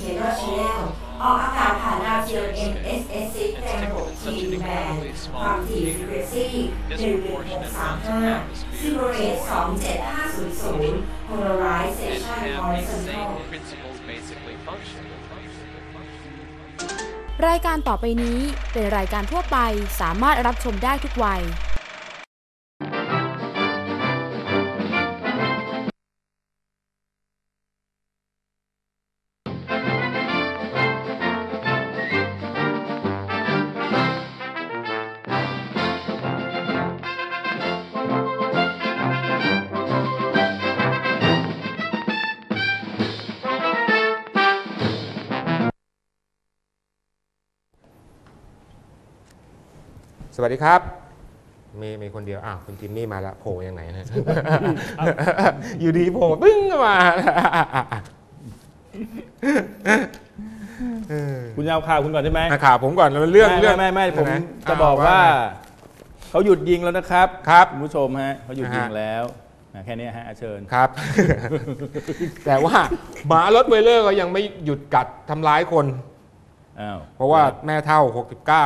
เคนอชแนลออกอากาศผ่านดาวเทียม NSS 6แรง6 G แบนความถี่ frequency 11635ซิโบเรต27500 polarization have these horizontal รายการต่อไปนี้เป็นรายการทั่วไปสามารถรับชมได้ทุกวัย สวัสดีครับ มีมีคนเดียวอ้าวคุณจิมมี่มาแล้วโผล่ยังไหนนะ อยู่ดีโผล่ปึ้งเข้ามาเออคุณจะเอาข่าวคุณก่อนใช่ไหมอะข่าวผมก่อนแล้วเรื่องไม่เรื่องไม่ไม่ไม่ผมนจะบอกว่า เขาหยุดยิงแล้วนะครับครับณผู้ชมฮะเขาหยุดยิงอ่าฮะแล้วอะแค่นี้ฮะเชิญ ครับ แต่ว่าหมารถไวเลอร์ก็ยังไม่หยุดกัดทำร้ายคน อ้าวเพราะว่าแม่เท่า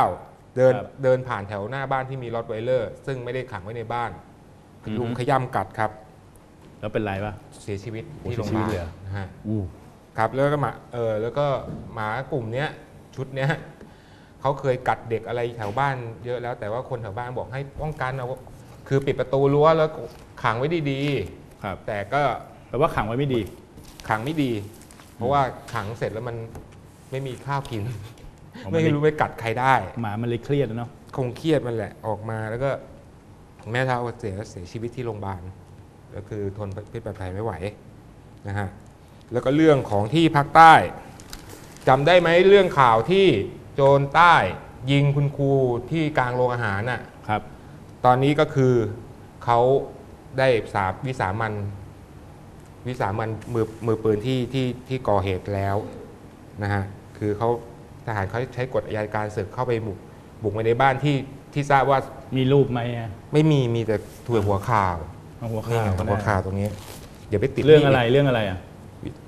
69 เดินครับเดินผ่านแถวหน้าบ้านที่มีรถไวเลอร์ ซึ่งไม่ได้ขังไว้ในบ้านอือฮึลุมขย้ำกัดครับ แล้วเป็นไรปะ เสียชีวิตโอ้ที่โรงพยาเสียชีวิบาตลเลยเหรอ นะฮะอู้ครับแล้วก็หมาเออแล้วก็หมากลุ่มเนี้ยชุดเนี้ยเขาเคยกัดเด็กอะไรแถวบ้านเยอะแล้วแต่ว่าคนแถวบ้านบอกให้ป้องกันเอาคือปิดประตูรั้วแล้วขังไว้ดีครับๆแต่ก็ แปลว่าขังไว้ไม่ดี ขังไม่ดี เพราะว่าขังเสร็จแล้วมันไม่มีข้าวกินอ๋อมัน ไม่เลยรู้ไปกัดใครได้ หมามันเลยเครียดนะเนาะคงเครียดมันแหละออกมาแล้วก็ แม่เท่าก็เสียเสียชีวิตที่โรงพยาบาลก็คือทนพิษบาดแผลไม่ไหวนะฮะแล้วก็เรื่องของที่ภาคใต้จำได้ไหมเรื่องข่าวที่โจรใต้ยิงคุณครูที่กลางโรงอาหารน่ะครับ ตอนนี้ก็คือเขาได้สาวิสามันวิสามันมือมือปืนที่ที่ที่ก่อเหตุแล้วนะฮะคือเขา ทหารเขาใช้กฎอัยการศึกเข้าไปบุกบุกไปในบ้านที่ที่ทราบว่ามีรูปไหมอะไม่มีมีแต่ถั่วหัวข่าวเอาหัวนี่ข่าวไงก็หัวได้ข่าวตรงนี้เดี๋ยวไปติดเรื่องอะไรนี่เรื่องอะไรอะ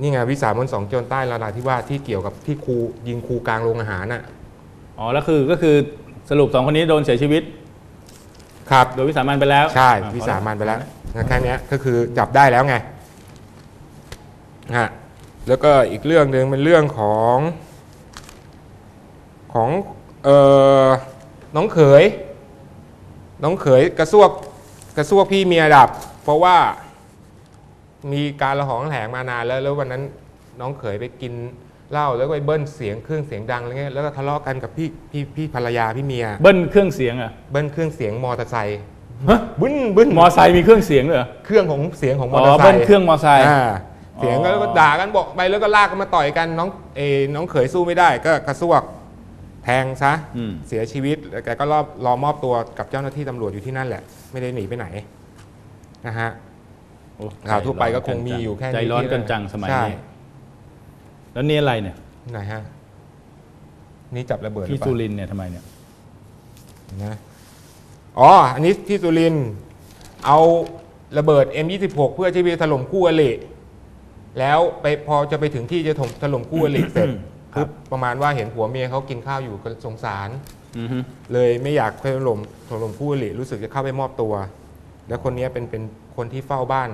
นี่ไงวิสามันสองโจรใต้ระนาที่ว่าสที่เกี่ยวกับที่ครูยิงครูกลางโรงอาหารน่ะอ๋อแล้วคือก็คือสรุปสองคนนี้โดนเสียชีวิต ครับ โดยวิสามันไปแล้วใช่อะวิสามันไปแล้วนะแค่เนี้ยก็คือจับได้แล้วไงฮะแล้วก็อีกเรื่องหนึ่งเป็นเรื่องของ ของเอ่อน้องเขย น้องเขยกระซวกกระซวกพี่เมียดับ เพราะว่ามีการระหองระแหงมานานแล้วแล้ววันนั้นน้องเขยไปกินเหล้าแล้วก็ไปเบิ้ลเสียงเครื่องเสียงดังอะไรเงี้ยแล้วก็ทะเลาะกันกับพี่พี่พี่ภรรยาพี่เมีย เบิ้ลเครื่องเสียงอะเบิ้ลเครื่องเสียงมอเตอร์ไซค์ฮะบึ้นบึ้นมอไซค์มีเครื่องเสียงด้วยเหรอเครื่องของเสียงของมอ๋ออเตอร์ไซค์เบิ้ลเครื่องมอไซค์อ่าเสียงก็อ๋อก็ด่ากันบอกไปแล้วก็ลากกันมาต่อยกันน้องเออน้องเขยสู้ไม่ได้ก็กระซวก แทงซะอืม เสียชีวิตแล้วแกก็รอบรอมอบตัวกับเจ้าหน้าที่ตำรวจอยู่ที่นั่นแหละ ไม่ได้หนีไปไหนนะฮะ โอ้ข่าวทั่วไปก็คงมีอยู่แค่นี้ใจร้อนกันจังสมัยใช่ นี้แล้วนี่อะไรเนี่ยไหนฮะนี่จับระเบิดหรืที่อเปสุล่ารินทร์เนี่ยทำไมเนี่ยนะอ๋ออันนี้ที่สุรินทร์เอาระเบิด M26 เพื่อที่จะถล่มคู่อริแล้วไปพอจะไปถึงที่จะถมถล่มคู่อริเสร็จครับ ปุ๊บประมาณว่าเห็นผัวเมียเขากินข้าวอยู่ก็สงสารอือฮึเลยไม่อยากไปถล่มถล่มคู่อริรู้สึกจะเข้าไปมอบตัว แล้วคนนี้เป็นเป็นคนที่เฝ้าบ้าน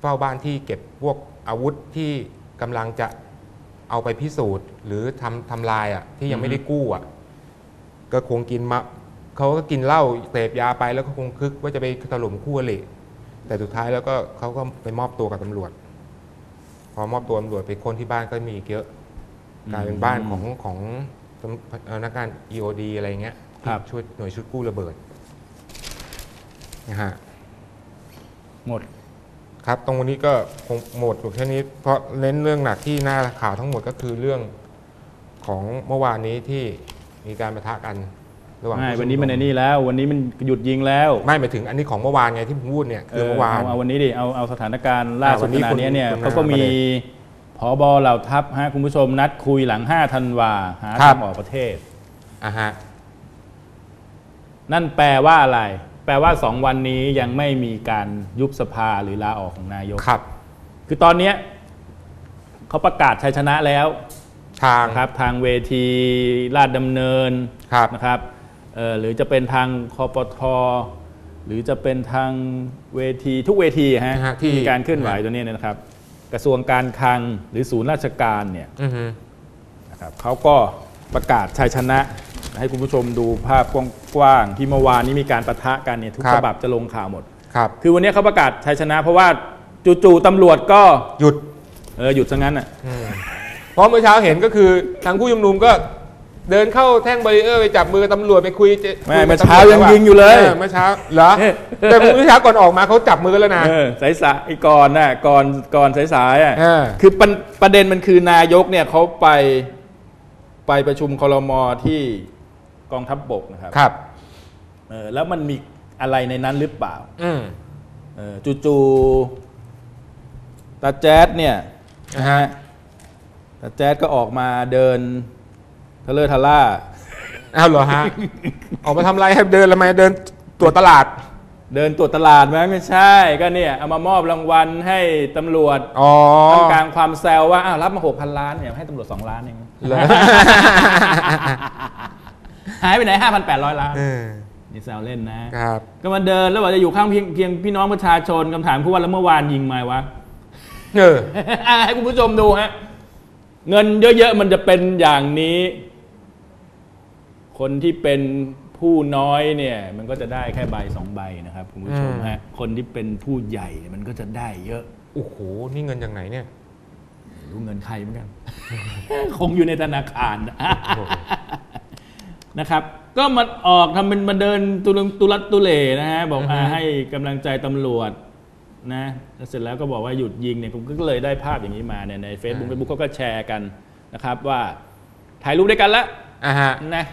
เฝ้าบ้านที่เก็บพวกอาวุธที่กำลังจะเอาไปพิสูจน์ หรือทำทำลายอะที่ยังไม่ได้กู้อะก็คงกินมาเขาก็กินเหล้าเสพยาไปแล้วก็คงคึกว่าจะไปถล่มคู่อริแต่สุดท้ายแล้วก็เขาก็ไปมอบตัวกับตำรวจ พอมอบตัวตำรวจไปค้นที่บ้านก็มีอีกเยอะ กลายเป็นบ้านของของตำเอ่อนักการ EOD อะไรเงี้ยที่ช่วยหน่วยชุดกู้ระเบิดนะฮะหมดครับตรงนี้ก็คงหมดอยู่แค่นี้ เพราะเน้นเรื่องหนักที่หน้าข่าวทั้งหมดก็คือเรื่องของเมื่อวานนี้ที่มีการประทะกันระหว่างไม่ผู้ชุวันนี้นุมันในนี่แล้ว วันนี้มันหยุดยิงแล้ว ไม่หมายถึงอันนี้ของเมื่อวานไงที่ผมพูดเนี่ยคือเมื่อวานเอาวันนี้ดิเอาเอาสถานการณ์ล่าสุดอ่าวันนี้ขณะนี้เนี่ยคุณเขาก็คุณมี ประเด็ผอบอเหล่าทัพฮะคุณผู้ชมนัดคุยหลัง5ธันวาหาครับทางออกประเทศ อะฮะ นั่นแปลว่าอะไร แปลว่าสองวันนี้ยังไม่มีการยุบสภาหรือลาออกของนายก ครับ คือตอนเนี้ยเขาประกาศชัยชนะแล้ว ทาง นะครับ ทางเวทีลาดดำเนินครับ นะครับเอ่อหรือจะเป็นทางคอปทหรือจะเป็นทางเวทีทุกเวทีฮะนะฮะที่ที่มีการเคลื่อนไหวตัวนี้นะครับ กระทรวงการคลังหรือศูนย์ราชการเนี่ยอือฮึนะครับเขาก็ประกาศชัยชนะ ให้คุณผู้ชมดูภาพกว้างๆที่เมื่อวานนี้มีการประทะกันเนี่ยทุกฉบับจะลงข่าวหมด ครับ คือวันนี้เขาประกาศชัยชนะ เพราะว่าจู่ๆตำรวจก็หยุด เออหยุดซะงั้นอะ เพราะเมื่อเช้าเห็นก็คือทางผู้ชุมนุมก็ เดินเข้าแท่งบารีเออร์ไปจับมือตำรวจไปคุยจะไม่คุยกับเมื่อเช้าตำรวจยังว่ยิงอยู่เลย เมื่อเช้าเหรอ แต่เมื่อเช้าก่อนออกมาเขาจับมือกันแล้วนะ เออสายสายๆก่อนน่ะก่อนก่อนสายสายๆอะเออ คือประประเด็นมันคือนายกเนี่ยเขาไปไปประชุมคลมที่กองทัพบกนะครับครับ เออแล้วมันมีอะไรในนั้นหรือเปล่า อืม เออจู่ๆตาแจ๊ดเนี่ยนะฮะ ตาแจ๊ดก็ออกมาเดิน ทะเลอะทะล่า อ้าวเหรอฮะ ออกมาทำอะไรให้เดินทำไมเดินตรวจตลาด เดินตรวจตลาดไหมไม่ใช่ ก็เนี่ยเอามามอบรางวัลให้ตำรวจอ๋อท่ามกลางความแซวว่าอ้าวรับมาหกพันล้านเนี่ยให้ตำรวจสองล้านเองเหรอหายไปไหนห้าพันแปดร้อยล้าน เออนี่แซวเล่นนะ ครับก็มาเดินแล้วบอกจะอยู่ข้างเพียงเพียงพี่น้องประชาชนคำถามคือว่าแล้วเมื่อวานยิงไหมวะ เอออะให้คุณผู้ชมดูฮะ เงินเยอะๆมันจะเป็นอย่างนี้ คนที่เป็นผู้น้อยเนี่ยมันก็จะได้แค่ใบสองใบนะครับคุณผู้ชมฮะคนที่เป็นผู้ใหญ่เนี่ยมันก็จะได้เยอะโอ้โหนี่เงินจากไหนเนี่ยไม่รู้เงินใครเหมือนกัน คงอยู่ในธนาคารนะครับ ก็มาออกทำเป็นมาเดินตุลตุลัดตุเลนะฮะบอกอือฮึอ่าให้กำลังใจตำรวจนะแล้วเสร็จแล้วก็บอกว่าหยุดยิงเนี่ยผมก็เลยได้ภาพอย่างนี้มาเนี่ยใน Facebook Facebook เขาก็แชร์กันนะครับ ว่าถ่ายรูปด้วยกันแล้วอะฮะนะ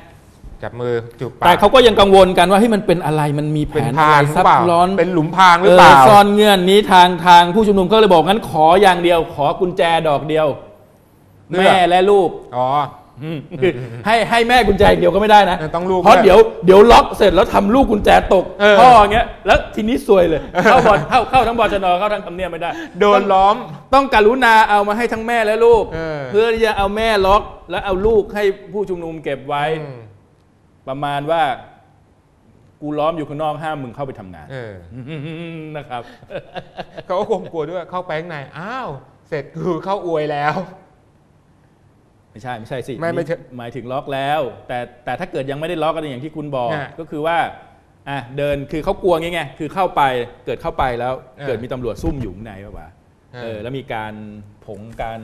จับมือจูบปากแต่เขาก็ยังกังวลกันว่าเฮ้ยมันเป็นอะไรมันมีแผเป็นนพาอะงไรหรืซัอบเปล่าซ้อนเป็นหลุมพรางหรือเปล่าซ่อนเงื่อนนี้ทางทางผู้ชุมนุมก็เลยบอกงั้นขออย่างเดียว ขอกุญแจดอกเดียว เลือก แม่และลูก อ๋อ อืมคือให้ให้แม่กุญแจอย่างเดียวก็ไม่ได้นะเออต้องลูกเพราะด้วยเดี๋ยวเดี๋ยวล็อกเสร็จแล้วทำลูกกุญแจตกเออ พ่ออย่างเงี้ยแล้วทีนี้ซวยเลย เข้าบอลเข้าเข้าทั้งบอชนเข้าทั้งทำเนียบไม่ได้โดนล้อม ต้องการุณาเอามาให้ทั้งแม่และลูกเออ เพื่อที่จะเอาแม่ล็อก แล้วเอาลูกให้ผู้ชุมนุมเก็บไว้ อืม ประมาณว่ากูล้อมอยู่ข้างนอกห้ามมึงเข้าไปทำงานเออนะครับ เขาก็คงกลัวด้วยเข้าไปข้างในอ้าว เสร็จคือเข้าอวยแล้ว ไม่ใช่ไม่ใช่สิไม่ไม่ใช่หมายถึงล็อกแล้ว แต่แต่ถ้าเกิดยังไม่ได้ล็อกกันอย่างที่คุณบอกฮะก็คือว่าอะเดินคือเขากลัวไงไงคือเข้าไปเกิดเข้าไปแล้ว เออเกิดมีตำรวจซุ่มอยู่ข้างในป่าวะเออ เออแล้วมีการผงการ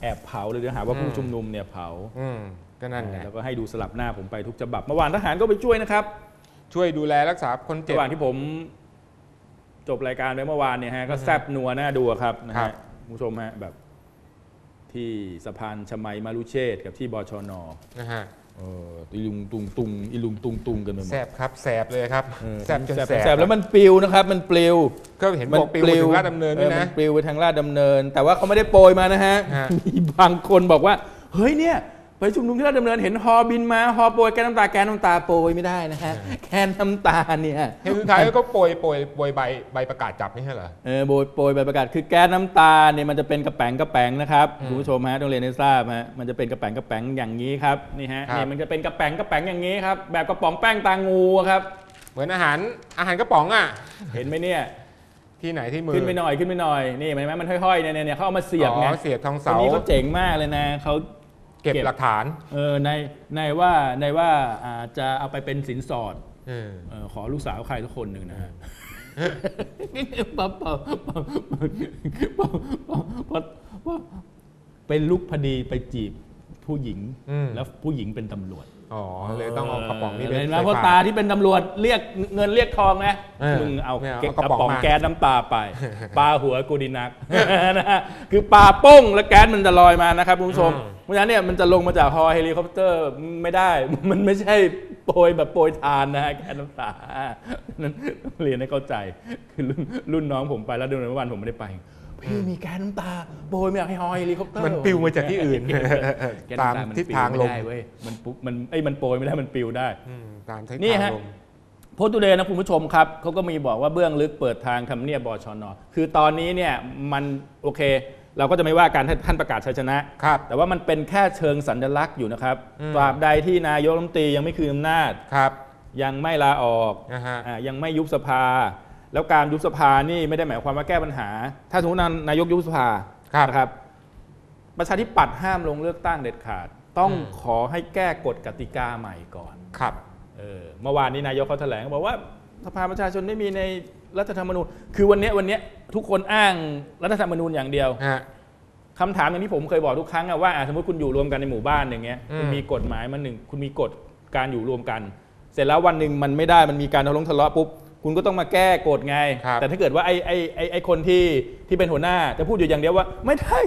แอบเผาเลยเดี๋ยวหาว่าอืมผู้ชุมนุมเนี่ยเผา อืม ก็นั่นไง แล้วก็ให้ดูสลับหน้าผมไปทุกฉบับเมื่อวานทหารก็ไปช่วยนะครับช่วยดูแลรักษาคนเจ็บ ระหว่างที่ผมจบรายการไปเมื่อวานเนี่ยฮะก็แซบนัวหน้าดูอะครับนะครัฮะบ คุณผู้ชมฮะแบบ ที่สะพานชมัยมารุเชษฐ์กับที่บชนนะฮะเอออีลุงตุงตุงอีลุงตุงตุงกันไปหมดแสบครับแสบเลยครับเออแสบจนแสบแสบแสบแล้วมันปลิวนะครับ มันปลิวก็เห็นบอกปิวมาถึงลาดดำเนินด้วยออมันะปลิวไปทางลาดดำเนิน แต่ว่าเขาไม่ได้โปรยมานะฮะฮะ มีบางคนบอกว่า เฮ้ยเนี่ย ไปชุมนุมที่ลาดดำเนินเห็นฮอบินมาฮอโปรยแกนน้ำตาแกนน้ำตาโปรยไม่ได้นะฮะแกนน้ำตาเนี่ยเห็นสุดท้ายก็โปรยโปรยโปรยใบใบประกาศจับไม่ใช่เหรอเออโปรยโปรยใบประกาศคือแก๊สน้ำตาเนี่ยมันจะเป็นกระแป๋งกระแป๋งนะครับอืมคุณผู้ชมฮะต้องเรียนให้ทราบฮะมันจะเป็นกระแป๋งกระแป๋งอย่างนี้ครับนี่ฮะครับนี่มันจะเป็นกระแป๋งกระแป๋งอย่างนี้ครับแบบกระป๋องแป้งตางูอะครับเหมือนอาหารอาหารกระป๋องอะเห็นไหมเนี่ยที่ไหนที่มือขึ้นไปหน่อยขึ้นไปหน่อยนี่เห็นไหมมันห้อยๆเนี่ยเนี่ยเขาเอามาเสียบไงอ๋อเสียบทองตรเสางนี้เขาเจ๋งมากเลยนะเขา เก็บเก็บหลักฐานเออในในว่าในว่าอาจจะเอาไปเป็นสินสอดเออเออขอลูกสาวใครทุกคนหนึ่งนะฮะปั๊บปั๊บปั๊บปั๊บปั๊บปั๊บเป็นลูกพอดีไปจีบผู้หญิงอืมแล้วผู้หญิงเป็นตำรวจ อ๋อเลยต้องเอากระป๋องนี้ไปเห็นไหมไปเพราะฝกตาที่เป็นตำรวจเรียกเงินเรียกทองนะเออมึงเอาไม่เอาเก็บเอากกระระป๋ป๋อองงมาแก๊สน้ำตาไปปลาหัวกูดีนักนะฮะคือปลาโป้งแล้วแก๊สมันจะลอยมานะครับคุณผู้ชมอืมเพราะฉะนั้นเนี่ยมันจะลงมาจากฮอเฮลิคอปเตอร์ไม่ได้ มันไม่ใช่โปรยแบบโปรยทานนะฮะแก๊สน้ำตานั้นเรียนให้เข้าใจคือรุ่นรุ่นน้องผมไปแล้วเดือนเมื่อวานผมไม่ได้ไป พี่มีแก๊สน้ำตาโปรยมาจากฮอเฮลิคอปเตอร์มันปลิวมาจากที่อื่นแก๊สตามน้ำตนทิศปลิวทางลมไได้เว้ยมันปุ๊บมันไอ้ยมันโปรยไม่ได้มันปลิวได้อืมตามทิศนี่ทางฮะลมโพสต์ตูเดย์นะคุณผู้ชมครับเขาก็มีบอกว่าเบื้องลึกเปิดทางทำเนียบบชนคือตอนนี้เนี่ยมันโอเค เราก็จะไม่ว่าการท่านประกาศชัยชนะครับแต่ว่ามันเป็นแค่เชิงสัญลักษณ์อยู่นะครับอืมตราบใดที่นายกรัฐมนตรียังไม่คืนอำนาจครับยังไม่ลาออกนะฮะอ่ายังไม่ยุบสภา แล้วการยุบสภานี่ไม่ได้หมายความว่าแก้ปัญหา ถ้าสมมตินายกยุบสภาครับนะครับ ประชาธิปัตย์ห้ามลงเลือกตั้งเด็ดขาด ต้องอืมขอให้แก้กฎกติกาใหม่ก่อนครับเออเมื่อวานนี้นายกเขาแถลงบอกว่าสภาประชาชนไม่มีในรัฐธรรมนูญ คือวันเนี้ยวันเนี้ยทุกคนอ้างรัฐธรรมนูญอย่างเดียวฮะคำถามอย่างที่ผมเคยบอกทุกครั้งอะว่าอะสมมติคุณอยู่รวมกันในหมู่บ้านอย่างเงี้ยอืมคุณมีกฎหมายมาหนึ่งคุณมีกฎการอยู่รวมกัน เสร็จแล้ววันหนึ่งมันไม่ได้มันมีการทะเลาะทะเลาะปุ๊บ คุณก็ต้องมาแก้กฎไง ครับแต่ถ้าเกิดว่าไอ้ไอ้ไอ้ไอ้คนที่ที่เป็นหัวหน้าจะพูดอยู่อย่างเดียวว่า ไม่ได้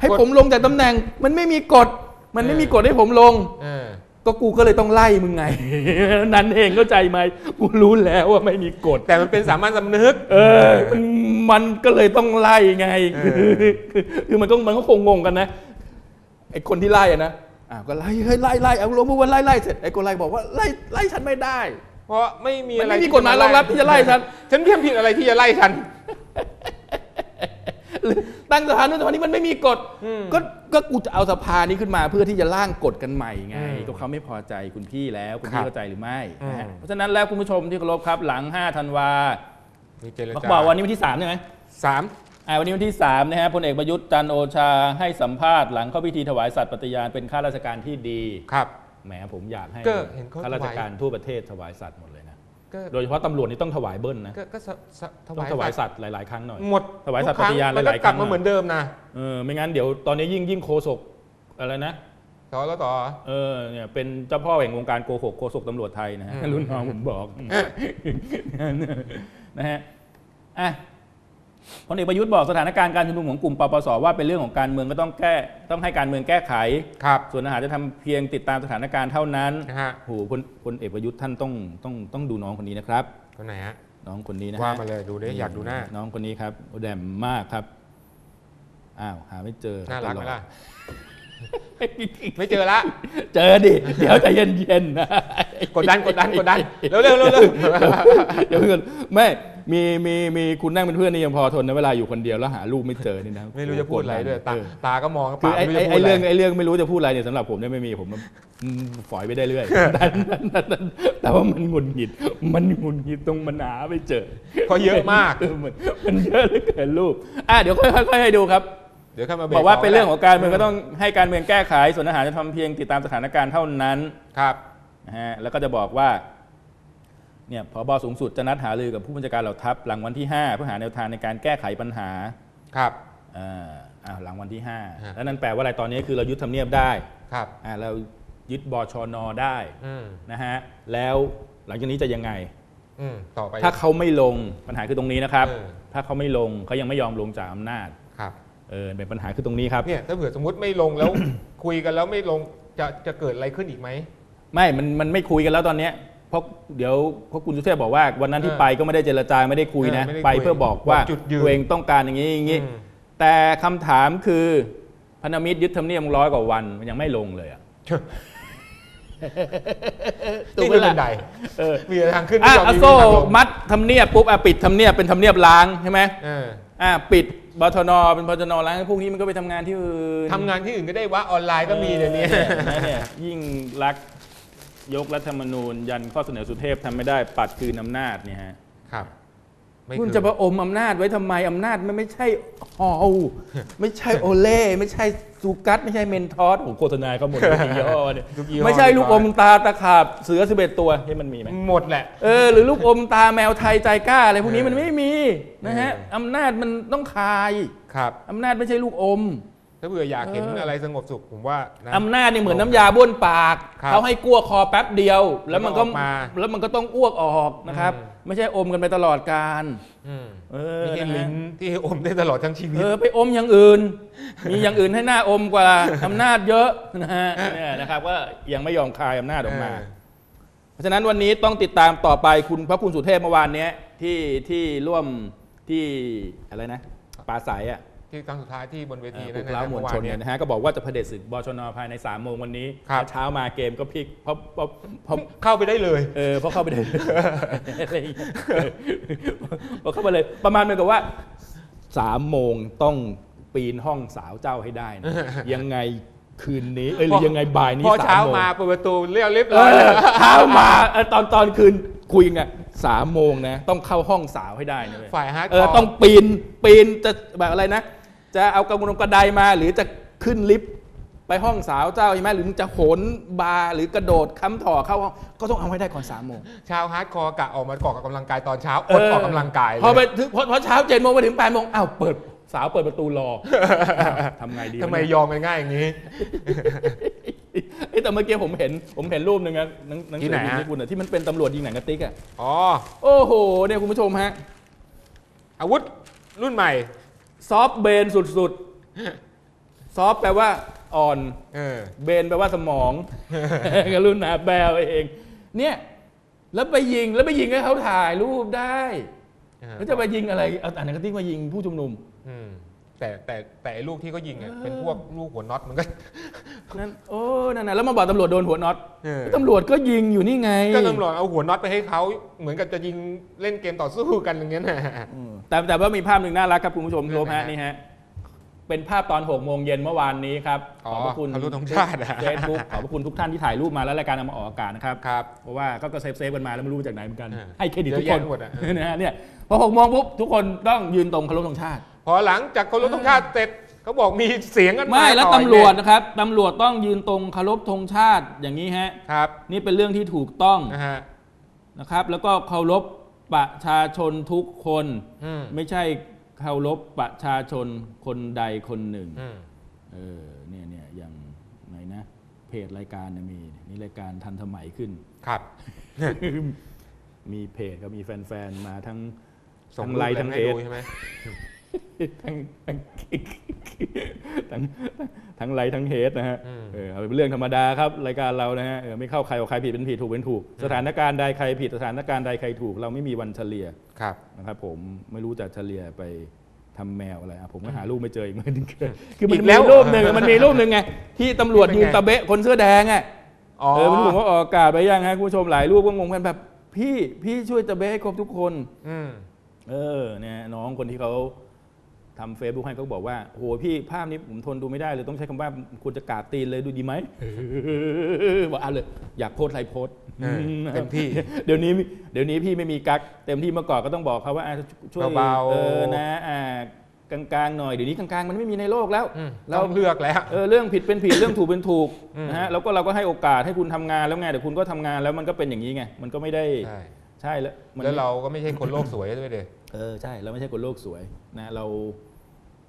ให้กฎผมลงจากตำแหน่ง มันไม่มีกฎ มันไม่มีกฎให้ผมลง เออ ก็กูก็เลยต้องไล่มึงไง นั่นเองเข้าใจไหมกูรู้แล้วว่าไม่มีกฎ แต่มันเป็นสามัญสำนึก เออมันมันก็เลยต้องไล่ไงเอคืออ คือคือมันก็มันก็คงงงกันนะไอ้คนที่ไล่อะนะอ่าวก็ไล่เฮ้ยไล่ไล่เอาลงพูดว่าไล่ไล่เสร็จไอ้คนไล่บอกว่าไล่ไล่ฉันไม่ได้ เพราะไม่มีมันอะไรไม่มีที่กฎหมายรองรับที่จะไล่ฉัน ฉันทำผิดอะไรที่จะไล่ฉัน ตั้งสภาโน้นสภานี้มันไม่มีกฎอืมก็ก็กูจะเอาสภานี้ขึ้นมาเพื่อที่จะร่างกฎกันใหม่ไงอืมก็เขาไม่พอใจคุณพี่แล้ว คุณครัพี่บเข้าใจหรือไม่นะฮะอืมเพราะฉะนั้นแล้วคุณผู้ชมที่เคารพครับหลัง 5 ธันวามีเจรเขาจาบอกวันนี้วันที่3ใช่ไหมสามอ่าวันนี้วันที่3นะฮะพลเอกประยุทธ์จันทร์โอชาให้สัมภาษณ์หลังเข้าพิธีถวายสัตย์ปฏิญาณเป็นข้าราชการที่ดีครับ แหมผมอยากให้ก็เห็นเขาข้าราชการทั่วประเทศถวายสัตย์หมดเลยนะก็โดยเฉพาะตำรวจนี่ต้องถวายเบิ้ลนะก็ก็สสต้องถวายสัตว์หลาย ๆ ครั้งหน่อยหมดถวายสัตย์ทุกครั้งปฏิญาณมันหก็ลายๆกลับครั้มางเหมือนเดิมนะเออไม่งั้นเดี๋ยวตอนนี้ยิ่งยิ่งโคศกอะไรนะต่อแล้วต่อเออเนี่ยเป็นเจ้าพ่อแห่งวงการโกหกโกศกตำรวจไทยนะฮะอืมรุ่นน้องผมบอกนะฮะอะ พลเอกประยุทธ์บอกสถานการณ์การชุมนุมของกลุ่มปปสว่าเป็นเรื่องของการเมืองก็ต้องแก้ต้องให้การเมืองแก้ไข ครับส่วนอาหารจะทำเพียงติดตามสถานการณ์เท่านั้นนะฮะโอ้โหพลพลเอกประยุทธ์ท่านต้องต้องต้องดูน้องคนนี้นะครับ คนไหนฮะน้องคนนี้นะฮะว่ามาเลยดูดิอยากดูหน้า น้องคนนี้ครับแดมมากครับอ้าวหาไม่เจอน่ารักไหมล่ะไม่ไม่เจอละ เจอดิเดี๋ยวใจเย็นๆนะ กดดันกดดันกดดันเร็วเร็วเร็วเร็ว เดี๋ยวเพื่อนไม่ มีมีมีคุณนั่งเป็นเพื่อนนี่ยังพอทนนะเวลาอยู่คนเดียวแล้วหารูปไม่เจอนี่นะไม่รู้จะพูดอะไรด้วยตาเออตาก็มองคือปากไอ้ไม่รู้ไอ้จะพูไอ้ดอะไรเรื่องไอ้เรื่องไม่รู้จะพูดอะไรเนี่ยสำหรับผมเนี่ยไม่มีผมอืมฝอยไปได้เรื่อยแต่แต่ว่ามันหงุดหงิด มันหงุดหงิดตรงมันหาไม่เจอเพราะเยอะมากเออมันมันเยอะเหลือเกินรูปอะเดี๋ยวค่อยๆค่อยๆให้ดูครับเดี๋ยวเข้ามาบรบอกว่าเป็นเรื่องต่ของการเมืองก็ต้องให้การเมืองแก้ไขส่วนอาหารจะทำเพียงติดตามสถานการณ์เท่านั้นครับนะฮะแล้วก็จะบอกว่า เนี่ยพบสูงสุดจะนัดหารือกับผู้บัญชาการเหล่าทัพหลังวันที่ 5 เพื่อหาแนวทางในการแก้ไขปัญหาครับอ่าอ่าหลังวันที่ฮะ5แล้วนั่นแปลว่าอะไรตอนนี้คือเรายึดทำเนียบได้ครับอ่าเรายึดบชนได้อืมนะฮะแล้วหลังจากนี้จะยังไงอืมต่อไปถ้าเขาไม่ลงปัญหาคือตรงนี้นะครับเออถ้าเขาไม่ลงเขายังไม่ยอมลงจากอำนาจครับเออเป็นปัญหาคือตรงนี้ครับเนี่ยถ้าเผื่อสมมติไม่ลงแล้วคุยกันแล้วไม่ลงจะจะเกิดอะไรขึ้นอีกไหมไม่มันมันไม่คุยกันแล้วตอนเนี้ย เพราะเดี๋ยวเพราะคุณสุเทพบอกว่าวันนั้นที่เออไปก็ไม่ได้เจรจาไม่ได้คุยนะ เออไม่ได้คุยไปเพื่อบอกว่าบอกจุดยืนตัวเองต้องการอย่างนี้อย่างนี้ อืม แต่คำถามคือพันธมิตรยึดทำเนียบร้อยกว่าวันมันยังไม่ลงเลยอะนี่คือบันไดเออ มีทางขึ้นอะไม่ยอมเอามีโซ่ทางลงมัดทำเนียบปุ๊บอะปิดทำเนียบเป็นทำเนียบล้างใช่ไหมเอออะปิดบชนเป็นบชนล้างพวกนี้มันก็ไปทำงานที่อื่นทำงานที่อื่นก็ได้วะออนไลน์ก็มีเดี๋ยวนี้ออเนี่ยยิ่งรักษณ์ ยกรัฐธรรมนูญ ยันข้อเสนอสุเทพทำไม่ได้ปัดคืนอำนาจเนี่ยฮะครับไม่คุณคือจะประอมอำนาจไว้ทำไมอำนาจมันไม่ใช่ฮอลไม่ใช่โอเล่ไม่ใช่ซูกัสไม่ใช่เมนทอสโอ้โหโฆษณาเขาหมดทุกยี่ห้อเนี่ยทุกยี่ห้อไม่ใช่ลูกอมตาตะขาบเสือสิบเอ็ดตัวให้มันมีไหมหมดแหละเออหรือลูกอมตาแมวไทยใจกล้าอะไรพวกนี้เออมันไม่มีนะฮะเอออำนาจมันต้องคายครับอำนาจไม่ใช่ลูกอม ถ้าเผื่ออยากเห็นเออออะไรสงบสุขผมว่านะ อำนาจนี่เหมือนน้ำยาบ้วนปาก ครับเขาให้กลัวคอแป๊บเดียว แล้วมันก็แล้วก็ออกมาแล้วมันก็ต้องอ้วกออกนะครับ อืม ไม่ใช่อมกันไปตลอดการอืมเออไม่ใช่นะฮะลิ้นที่อมได้ตลอดทั้งชีวิต เออไปอมอย่างอื่น มีอย่างอื่นให้หน้าอมกว่า อำนาจเยอะนะฮะเนี่ยนะครับว่ายังไม่ยอมคลายอำนาจออกมา เพราะฉะนั้นวันนี้ต้องติดตามต่อไปคุณพระคุณสุเทพเมื่อวานเนี้ยที่ที่ร่วมที่อะไรนะปราศัยอะ ที่ครั้งสุดท้ายที่บนเวเอ่ทีอปนั่ลุนกเล้านะมวลเมื่อวาชนนเนี่เนี่ยยนะฮะก็บอกว่าจะเผด็จศึกบชนภายใน3ามโมงวันนี้ครับเช้ามาเกมก็พลิกเพราะเพราะเพราะเข้าไปได้เลยเออเพราะเข้าไปเลยอะไรอย่างเงี้ยเพราะเข้าไปเลย ประมาณเหมือนกับว่าสามโมงต้องปีนห้องสาวเจ้าให้ได้นะยังไงคืนนี้เอ้ยหรือยังไงบ่ายนี้พอสาเช้ามโมงมาเปิดประตูเรียบเรียบเอร้อยอเช้ามาเออตอนตอนคืนคุยกันอะสามโมงนะ ต้องเข้าห้องสาวให้ได้นะเว้ยฝ่ายฮาร์ดเออต้องปีนปีนจะแบบอะไรนะ จะเอากระมุงกระไดมา หรือจะขึ้นลิฟต์ไปห้องสาวเจ้าใช่ไหมหรือมึงจะโหนบาร์หรือกระโดดค้ำถ่อเข้าห้องก็ต้องเอาให้ได้ก่อนสามโมงชาวฮาร์ดคอร์กะออกมาก่อกกำลังกายตอนเช้าอดออกกำลังกายเลยพอไปถึงพอพอเช้าเจ็ดโมงไปถึงแปดโมงอ้าวเปิดสาวเปิดประตูรออ้าวทำไงดีวะทำไมเนี่ยยอมกันง่ายอย่างนี้เอ้ยแต่เมื่อกี้ผมเห็นผมเห็นรูปหนึ่งนะหนังหนังที่สืไหนอพิมพ์ฮะญี่ปุ่นอะที่มันเป็นตำรวจยิงหนังกระติกอะอ๋อโอ้โหเนี่ยคุณผู้ชมฮะอาวุธรุ่นใหม่ ซอฟต์เบนสุดๆ ซอฟต์แปลว่าอ่อน เออ เบนแปลว่าสมอง กรุณาแปลเอง เนี่ย แล้วไปยิงแล้วไปยิงให้เขาถ่ายรูปได้ แล้วจะไปยิงอะไร เอาอ่านหนังกระติกมายิงผู้ชุมนุมอืม แต่แต่แต่ไอ้ลูกที่เขายิงอะเป็นพวกลูกหัวน็อตมันก็ นั่นโอ้นั่นนะแล้วมาบอกตำรวจโดนหัวน็อตเออ ตำรวจก็ยิงอยู่นี่ไงก็ตำรวจเอาหัวน็อตไปให้เขาเหมือนกับจะยิงเล่นเกมต่อสู้กันอย่างเงี้ยนะ อืมแต่แต่ว่ามีภาพหนึ่งน่ารักครับคุณผู้ชมเรื่โลองไหนฮะฮะนี่ฮะเป็นภาพตอน6โมงเย็นเมื่อวานนี้ครับอ๋อขอบพระคุณเคารพธงชาติอะ เฟซบุ๊กขอบพระคุณทุกท่านที่ถ่ายรูปมาแล้วรายการเอามาออกอากาศนะครับ ครับ เพราะว่าก็ก็เซฟเซฟกันมาแล้วไม่รู้จากไหนเหมือนกัน เออให้เครดิตทุกเยคอะนแยะหมดอะ นะฮะเนี่ยพอหกโมงปุ๊บทุกคนต้องยืนตรงเคารพธงชาติพ อหลังจากเคารพธงชาติเสร็จเขาบอกมีเสียงกันไม่แล้วต่อตำรวจอีกนะครับตำรวจต้องยืนตรงเคารพธงชาติอย่างนี้ฮะครับ นี่เป็นเรื่องที่ถูกต้องนะฮะนะครับ แล้วก็เคารพประชาชนทุกคนอืมไม่ใช่เคารพประชาชนคนใดคนหนึ่งอืมเออเนี่ยเนี่ยอย่างไหนนะเพจรายการเนี่ยมีนี่รายการทันสมัยขึ้นครับ มีเพจก็มีแฟนๆมาทั้งส่งทั้งรูปไลน์อะไรทั้งให้เอดูสใช่ไหม ทั้งทั้งทั้งทั้งไลน์ทั้งเฮดนะฮะอืมเออเอาเป็นเรื่องธรรมดาครับรายการเรานะฮะเออไม่เข้าใครเอาใครผิดเป็นผิดถูกเป็นถูก สถานการณ์ใดใครผิดสถานการณ์ใดใครถูก เราไม่มีวันเฉลี่ยครับนะครับ ผมไม่รู้จะเฉลี่ยไปทำแมวอะไรอะผมก็หารูปไม่เจออีกเหมือนกันคือมันอีกมีแล้วรูปหนึ่งมันมีรูปหนึ่งไงที่ตำรวจเป็นยืนไงตะเบะคนเสื้อแดงอะอ๋อเออไม่รู้ผมว่าออกอากาศไปยังฮะคุณผู้ชมหลายรูปก็งงกันแบบ พี่พี่ช่วยตะเบะให้ครบทุกคนอืมเออเนี่ยน้องคนที่เขา ทำเฟซบุ๊กให้เขาบอกว่าโอ้โหพี่ภาพนี้ผมทนดูไม่ได้เลย ต้องใช้คำว่าควรจะกราบตีนเลยดูดีไหมบอกเอาเลย อยากโพสต์อะไรโพสต์เออเต็มที่ เดี๋ยวนี้เดี๋ยวนี้พี่ไม่มีกักเต็มที่เมื่อก่อนก็ต้องบอกเขาว่าอะช่วยเบาๆเออนะอ่ากลางๆหน่อยเดี๋ยวนี้กลางๆมันไม่มีในโลกแล้วอืมเราต้องเลือกแล้วเออเรื่องผิดเป็นผิดเรื่องถูกเป็นถูกอืมนะฮะแล้วก็เราก็ให้โอกาสให้คุณทำงานแล้วไงเดี๋ยวคุณก็ทำงานแล้วมันก็เป็นอย่างนี้ไงมันก็ไม่ได้ใช่ใช่แล้วมันแล้วไม่เราก็ไม่ใช่คนโลกสวยด้วยเด็เออใช่เราไม่ใช่คนโลกสวยนะเรา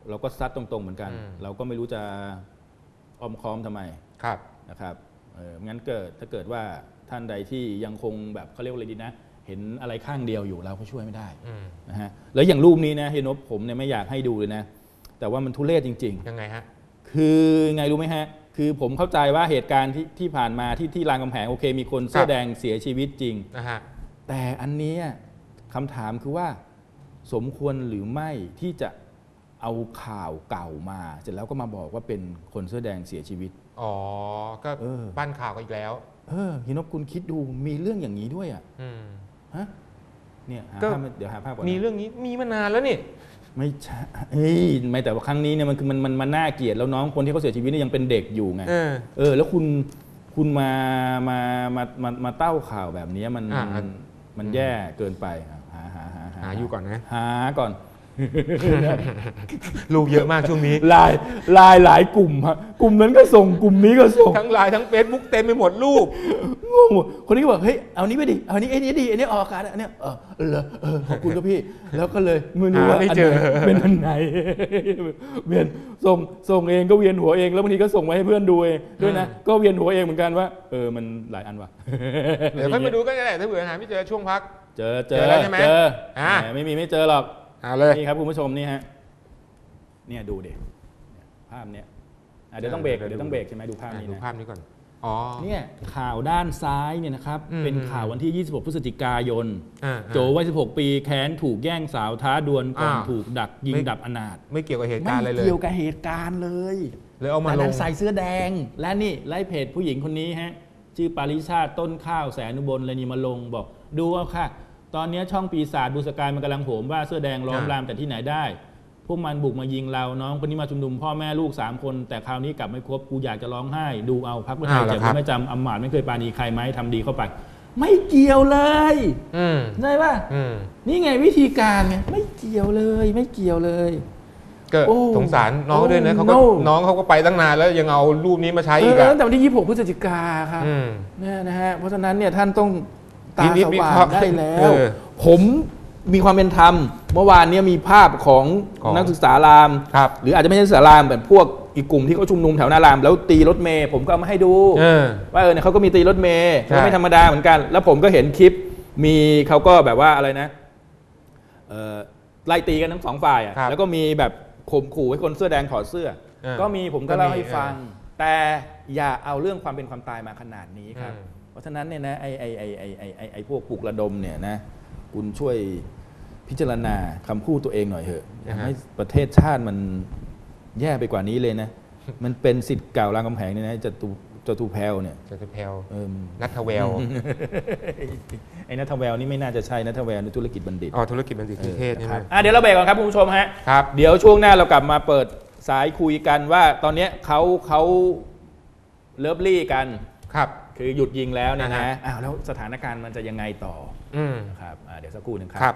เราก็ซัดตรงๆเหมือนกัน อืม เราก็ไม่รู้จะอ้อมค้อมทำไมครับ นะครับเอองั้นเกิดถ้าเกิดว่าท่านใดที่ยังคงแบบเขาเรียกว่าอะไรดีนะ เห็นอะไรข้างเดียวอยู่เราก็ช่วยไม่ได้อืมนะฮะแล้วอย่างรูปนี้นะเฮยนบผมเนี่ยไม่อยากให้ดูเลยนะ แต่ว่ามันทุเรศจริงยังไงฮะๆคือไงรู้ไหมฮะ คือผมเข้าใจว่าเหตุการณ์ที่ที่ผ่านมาที่ที่รามคำแหงโอเค มีคนเสื้ครัอบ แดงเสียชีวิตจริง นะฮะ แต่อันเนี้ยคำถามคือว่า สมควรหรือไม่ที่จะ เอาข่าวเก่ามา เสร็จแล้วก็มาบอกว่าเป็นคนเสื้อแดงเสียชีวิต อ๋อ ก็เออ ปั้นข่าวกันอีกแล้ว เออฮินบคุณคิดดูมีเรื่องอย่างนี้ด้วยอะอืม ฮะเนี่ยหาก็ ภาพมาเดี๋ยวหาภาพก่อนมีนะเรื่องนี้มีมานานแล้วนี่ ไม่ใช่เฮ้ยไม่แต่ว่าครั้งนี้เนี่ยมันคือมันมันมันน่าเกลียดแล้วน้องคนที่เขาเสียชีวิตเนี่ยยังเป็นเด็กอยู่ไง เออ เออ แล้วคุณคุณมามามามามาเต้าข่าวแบบนี้มันอ่ามันมันแย่เกินไปอะหาหาหาหาอยู่ก่อนนะ หาก่อน รูปเยอะมากช่วงนี้ไลายลายหลายกลุ่มฮะกลุ่มนั้นก็ส่งกลุ่มนี้ก็ส่งทั้งไลน์ทั้งเฟซบุ๊กเต็มไปหมดรูปงงหมดคนนี้ก็บอกเฮ้ยเอานี้ไปดิเอานี้ไอ้นี้ดีไอ้นี้ออกอากาศอันเนี้ยเออเหรอเออขอบคุณครับพี่ แล้วก็เลยไม่รู้ว่าหาไม่อันเจไหนอเป็นอันไหนเวียนส่งส่งเองก็เวียนหัวเองแล้วบางทีก็ส่งมาให้เพื่อนดูเองด้วยนะก็เวียนหัวเองเหมือนกันว่า เออมันหลายอันว่ะเดี๋ยวค่อยมาดูก็ได้ถ้าเผื่อหาไม่เจอช่วงพัก เจอเจเจออแล้วใช่ไหมเจออะแหมไม่มีไม่เจอหรอก เอาเลย นี่ครับคุณผู้ชมนี่ฮะเนี่ยดูดิภาพเนี้ยอะเดี๋ยวต้องเบรกเดี๋ยวเดี๋ยวต้องเบรกใช่ไหมดูภาพอะนี้ดูนะภาพนี้ก่อน อ๋อ เนี่ยข่าวด้านซ้ายเนี่ยนะครับอืมเป็นข่าววันที่ 26 พฤศจิกายน อ่าโจวัย 16 ปีแค้นถูกแย่งสาวท้าดวลก่อนอ้าวถูกดักยิงไม่ ดับอนาถไม่เกี่ยวกับเหตุไม่การณ์อะไรเลย เกี่ยวกับเหตุการณ์เลยเลยเอามาแต่ลนั้ง นใส่เสื้อแดง และนี่ไล่เพจผู้หญิงคนนี้ฮะชื่อปาริชาติต้นข้าวแสนอุบลเลยนี่มาลงบอก ดูเอาค่ะ ตอนนี้ช่องปีศาจบูสกายมันกำลังโหมว่าเสื้อแดงล้อมอ่ารรามแต่ที่ไหนได้ พวกมันบุกมายิงเราน้องคนนี้มาชุมนุมพ่อแม่ลูกสามคน แต่คราวนี้กลับไม่ครบกูอยากจะร้องไห้ ดูเอาพักเพื่อไทยอ้าวเหรอเจ็บครับ ไม่จำอำมาตย์ไม่เคยปราณีใครไหมทำดีเข้าไป ไม่เกี่ยวเลยอืมใช่ป่ะอืมนี่ไงวิธีการไงไม่เกี่ยวเลยไม่เกี่ยวเลย ก็โอ้สงสารน้องด้วยนะโอ้เขาก็ no น้องเขาก็ไปตั้งนานแล้วยังเอารูปนี้มาใช้เออีกออะตั้งแต่วันที่ 26 พฤศจิกาครับอืม เนี่ยนะฮะเพราะฉะนั้นเนี่ยท่านต้อง ตานิดสๆวิว่าเคราะห์งได้แล้วเออผมมีความเป็นธรรม เมื่อวานเนี่ยมีภาพของของนักศึกษารามครับหรืออาจจะไม่ใช่นักศึกษารามแบบพวกอีกกลุ่มที่เขาชุมนุมแถวหน้าราม แล้วตีรถเมย์ผมก็เอามาให้ดูเออว่าเออเนี่ยเขาก็มีตีรถเมย์ใช่ก็ไม่ธรรมดาเหมือนกัน แล้วผมก็เห็นคลิป มีเขาก็แบบว่าอะไรนะเอ่อไล่ตีกันทั้งสองฝ่ายอะครับแล้วก็มีแบบข่มขู่ให้คนเสื้อแดงถอดเสื้อเออก็มีผมก็เล่าให้ก็มีฟังเออแต่อย่าเอาเรื่องความเป็นความตายมาขนาดนี้ครับอืมเพ ราะฉะนั้นเนี่ยนะไอไอไอไอไอไอไอพวกปลุกระดมเนี่ยนะคุณช่วยพิจารณาคำพูดตัวเองหน่อยเถอะอย่าให้ประเทศชาติมันแย่ไปกว่านี้เลยนะ มันเป็นสิทธิ์เก่ารามคำแหงเนี่ยนะจตุจตุแพลวเนี่ยจะจะแพลวเอิ่มนัทแววไอ้นัทแววนี่ไม่น่าจะใช่นัทแววในธุรกิจบัณฑิตอ๋อธุรกิจบัณฑิตนิเทศใช่ไหมครับอะเดี๋ยวเราเบรกก่อนครับคุณผู้ชมฮะ ครับ เดี๋ยวช่วงหน้าเรากลับมาเปิดสายคุยกันว่าตอนเนี้ยเขาเขาเลิฟลี่กัน ครับ คือหยุดยิงแล้วเนะอ่าฮะฮะอ้าวแล้วสถานการณ์มันจะยังไงต่ออืมนะครับอะเดี๋ยวสักครู่หนึ่งคครัรับ